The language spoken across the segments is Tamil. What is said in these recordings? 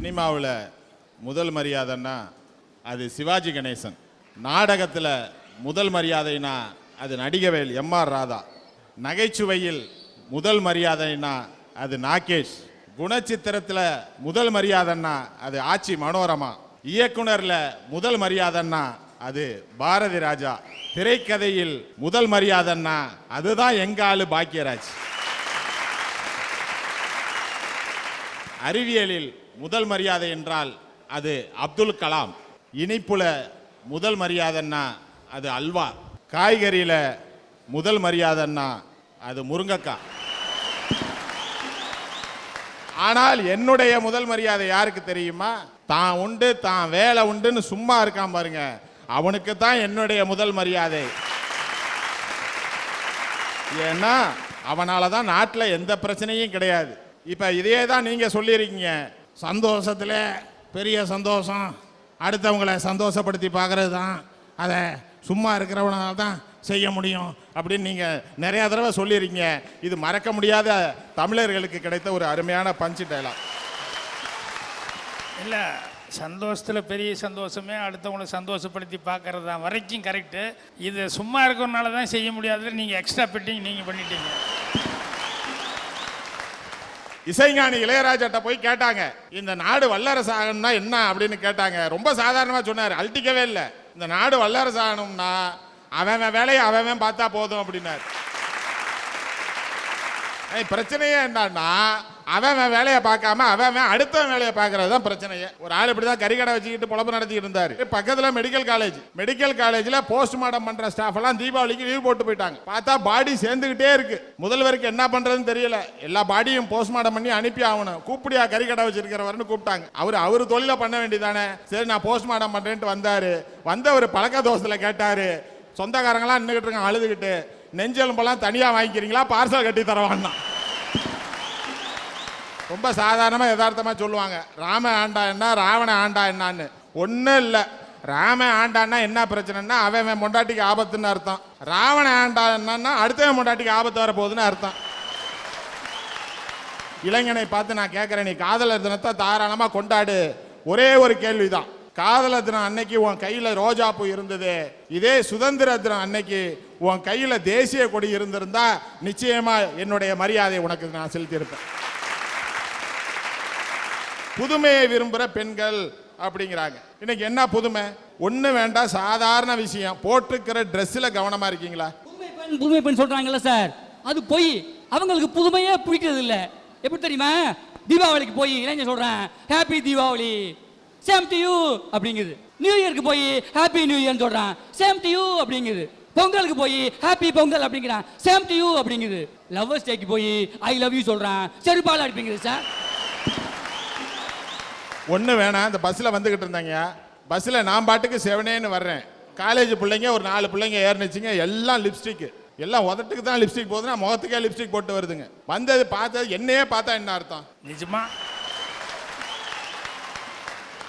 சினிமாவில் முதல் மரியாதைன்னா அது சிவாஜி கணேசன். நாடகத்தில் முதல் மரியாதைனா அது நடிகவேல் எம்ஆர் ராதா. நகைச்சுவையில் முதல் மரியாதைனா அது நாகேஷ். குணச்சித்திரத்தில் முதல் மரியாதைன்னா அது ஆச்சி மனோரமா. இயக்குனரில் முதல் மரியாதைன்னா அது பாரதி ராஜா. திரைக்கதையில் முதல் மரியாதைன்னா அதுதான் எங்க ஆளு பாக்கியராஜ் அறிவியலில் முதல் மரியாதை என்றால் அது அப்துல் கலாம். இனிப்புல முதல் மரியாதைன்னா அது அல்வா. காய்கறியில் முதல் மரியாதைன்னா அது முருங்கக்காய் ஆனால் என்னுடைய முதல் மரியாதை யாருக்கு தெரியுமா? தான் உண்டு தான் வேலை உண்டுன்னு சும்மா இருக்கான் பாருங்க. அவனுக்கு தான் என்னுடைய முதல் மரியாதை. ஏன்னா அவனால தான் நாட்டில் எந்த பிரச்சனையும் கிடையாது. இப்போ இதே தான் நீங்கள் சொல்லியிருக்கீங்க. சந்தோஷத்தில் பெரிய சந்தோஷம். அடுத்தவங்களை சந்தோஷப்படுத்தி பார்க்குறது தான் அதை சும்மா இருக்கிறவனால தான் செய்ய முடியும் அப்படின்னு நீங்கள் நிறையா தடவை சொல்லியிருக்கீங்க. இது மறக்க முடியாத தமிழர்களுக்கு கிடைத்த ஒரு அருமையான பஞ்சு டைலாக் இல்லை சந்தோஷத்தில் பெரிய சந்தோஷமே அடுத்தவங்களை சந்தோஷப்படுத்தி பார்க்கறது தான் வரைக்கும் கரெக்டு இது சும்மா இருக்கிறனால தான் செய்ய முடியாதுன்னு நீங்கள் எக்ஸ்ட்ரா ஃபிட்டிங் நீங்கள் பண்ணிட்டீங்க. இசைஞானி இளையராஜாட்ட போய் கேட்டாங்க இந்த நாடு வல்லரசு ஆகணும்னா என்ன? அப்படின்னு கேட்டாங்க. ரொம்ப சாதாரணமாக சொன்னார். அழட்டிக்கவே இல்லை. இந்த நாடு வல்லரசு ஆகணும்னா அவன் வேலையை அவன் பார்த்தா போதும் அப்படின்னாரு. பிரச்சனையே என்னன்னா அவன் அவன் வேலையை பார்க்காம அவன் அவன் அடுத்தவன் வேலையை பார்க்கறது தான் பிரச்சனையே. ஒரு ஆள் இப்படி தான் கறிக்கடை வச்சுக்கிட்டு பொழப்பு நடத்திக்கிட்டு இருந்தார். பக்கத்தில் மெடிக்கல் காலேஜ் மெடிக்கல் காலேஜில் போஸ்ட்மார்ட்டம் பண்ணுற ஸ்டாஃப் எல்லாம் தீபாவளிக்கு லீவ் போட்டு போயிட்டாங்க. பார்த்தா பாடி சேர்ந்துக்கிட்டே இருக்கு. முதல்வருக்கு என்ன பண்ணுறதுன்னு தெரியல. எல்லா பாடியும் போஸ்ட்மார்ட்டம் பண்ணி அனுப்பி ஆகணும். கூப்பிடியா கறிக்கடை வச்சிருக்கிறவர்னு கூப்பிட்டாங்க. அவர் அவர் தொழிலை பண்ண வேண்டியதானே. சரி நான் போஸ்ட்மார்ட்டம் பண்ணுறேன்ட்டு வந்தார். வந்தவர் பழக்க தோசத்தில் கேட்டார். சொந்தக்காரங்களாம் நின்றுக்கிட்டு இருக்காங்க அழுதுகிட்டு. நெஞ்செலும்பெல்லாம் தனியாக வாங்கிக்கிறீங்களா? பார்சல் கட்டி தரவான்னா. ரொம்ப சாதாரணமாக யதார்த்தமாக சொல்லுவாங்க. ராம ஆண்டா என்ன ராவண ஆண்டா என்னான்னு. ஒன்றும் இல்லை. ராம ஆண்டான்னா என்ன பிரச்சனைன்னா அவன் அவன் மொண்டாட்டிக்கு ஆபத்துன்னு அர்த்தம். ராவண ஆண்டா என்னன்னா அடுத்தவன் மொண்டாட்டிக்கு ஆபத்து வரப்போகுதுன்னு அர்த்தம். இளைஞனை பார்த்து நான் கேட்குறேன் நீ காதலர் தினத்தை தாராளமாக கொண்டாடு. ஒரே ஒரு கேள்விதான். காதலர் தினம் அன்னைக்கு உன் கையில் ரோஜா பூ இருந்தது. இதே சுதந்திர தினம் அன்னைக்கு உன் கையில் தேசிய கொடி இருந்திருந்தா நிச்சயமா என்னுடைய மரியாதை உனக்கு நான் செலுத்தியிருப்பேன். புதுமையை விரும்புகிற பெண்கள் அப்படிங்கிறாங்க. இன்னைக்கு என்ன புதுமை? ஒன்று வேண்டாம் சாதாரண விஷயம். போட்டுக்கிற ட்ரெஸ்ஸில் கவனமாக இருக்கீங்களா? புதுமை பெண் புதுமை பெண் சார். அது பொய். அவங்களுக்கு புதுமையே பிடிக்கிறது இல்லை எப்படி தெரியுமா? தீபாவளிக்கு போய் இளைஞர் சொல்கிறேன் happy Deepavali. Same to you அப்படிங்குது. New இயருக்கு போய் ஹாப்பி நியூ இயர்னு சொல்கிறான் சேம் டு யூ அப்படிங்குது. பொங்கலுக்கு போய் ஹாப்பி பொங்கல் அப்படிங்கிறான். சேம் டு யூ அப்படிங்குது. லவ்வர்ஸ் டேக்கு போய் ஐ லவ் யூ சொல்றான். செருப்பால் அடிப்பீங்குது சார் ஒன்று வேணாம். இந்த பஸ்ஸில் வந்துக்கிட்டு இருந்தாங்க. பஸ்ஸில் நான் பாட்டுக்கு செவனேன்னு வர்றேன். காலேஜ் பிள்ளைங்க ஒரு நாலு பிள்ளைங்க ஏறினுச்சுங்க. எல்லாம் லிப்ஸ்டிக்கு எல்லாம் உதட்டுக்கு தான் லிப்ஸ்டிக் போகுதுன்னா முகத்துக்கே லிப்ஸ்டிக் போட்டு வருதுங்க. வந்தது பார்த்தது என்னையே பார்த்தா என்ன அர்த்தம்? நிஜமா?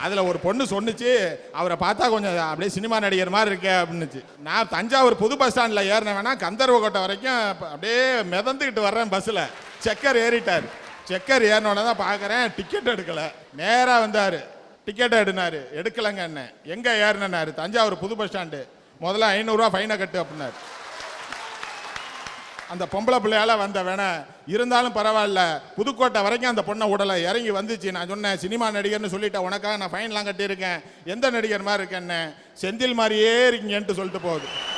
அதில் ஒரு பொண்ணு சொன்னுச்சு அவரை பார்த்தா கொஞ்சம் அப்படியே சினிமா நடிகர் மாதிரி இருக்கே அப்படின்னுச்சு. நான் தஞ்சாவூர் புது பஸ் ஸ்டாண்டில் ஏறின கந்தர்வ கந்தர்வக்கோட்டை வரைக்கும் அப்படியே மிதந்துக்கிட்டு வர்றேன் பஸ்ஸில் செக்கர் ஏறிட்டார். செக்கர் ஏறினோடனே தான் பார்க்குறேன் டிக்கெட் எடுக்கலை. நேராக வந்தார். டிக்கெட் எடுனாரு. எடுக்கலைங்க என்ன எங்கே ஏறினார் தஞ்சாவூர் புது பஸ் ஸ்டாண்டு முதல்ல ஐநூறுரூவா ஃபைனை கட்டு அப்படின்னாரு. அந்த பொம்பளை பிள்ளையால வந்த வேண இருந்தாலும் பரவாயில்ல. புதுக்கோட்டை வரைக்கும் அந்த பொண்ணை உடலை இறங்கி வந்துச்சு. நான் சொன்னேன் சினிமா நடிகர்னு சொல்லிட்டேன் உனக்காக நான் ஃபைன்லாம் கட்டியிருக்கேன். எந்த நடிகர் மாதிரி இருக்கேன்னு? செந்தில் மாதிரியே இருக்கீங்கன்ட்டு சொல்லிட்டு போகுது.